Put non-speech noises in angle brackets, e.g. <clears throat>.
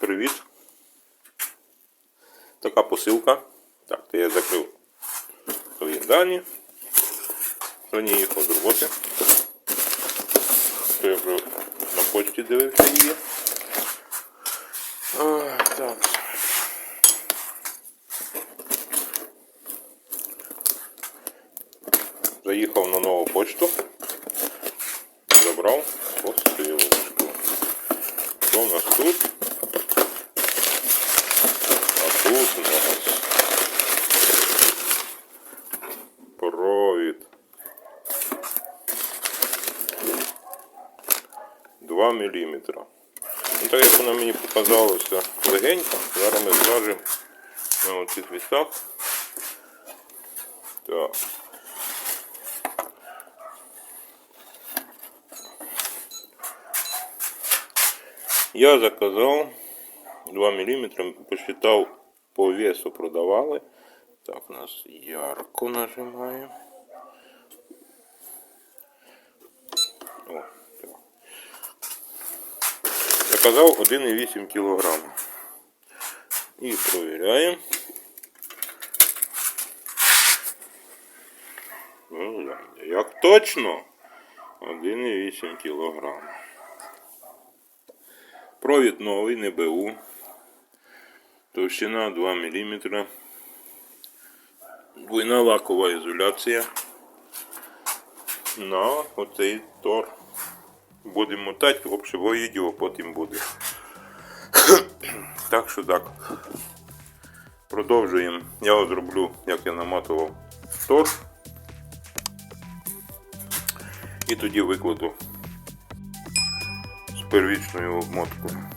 Привіт. Така посилка. Так, то я закрив свої дані. Їхав з роботи. То я вже на почті дивився її. Так. Заїхав на нову почту. Забрав посилочку. Що у нас тут? А тут у нас провід. 2 міліметра. Ну, так як вона мені показалося легенька, зараз ми зважимо на оцих вісах. Так. Я заказав 2 мм, посчитав по весу продавали. Так, у нас ярко нажимаємо. О, так. Заказав 1,8 кг. І провіряємо. Ну, як точно 1,8 кг. Провід новий, не БУ. Товщина 2 мм. Двойна лакова ізоляція. На оцей тор. Будемо мотати, общего відео потім буде. <clears throat> так що так. Продовжуємо. Я зроблю, як я наматував тор. І тоді викладу з первічною обмоткою.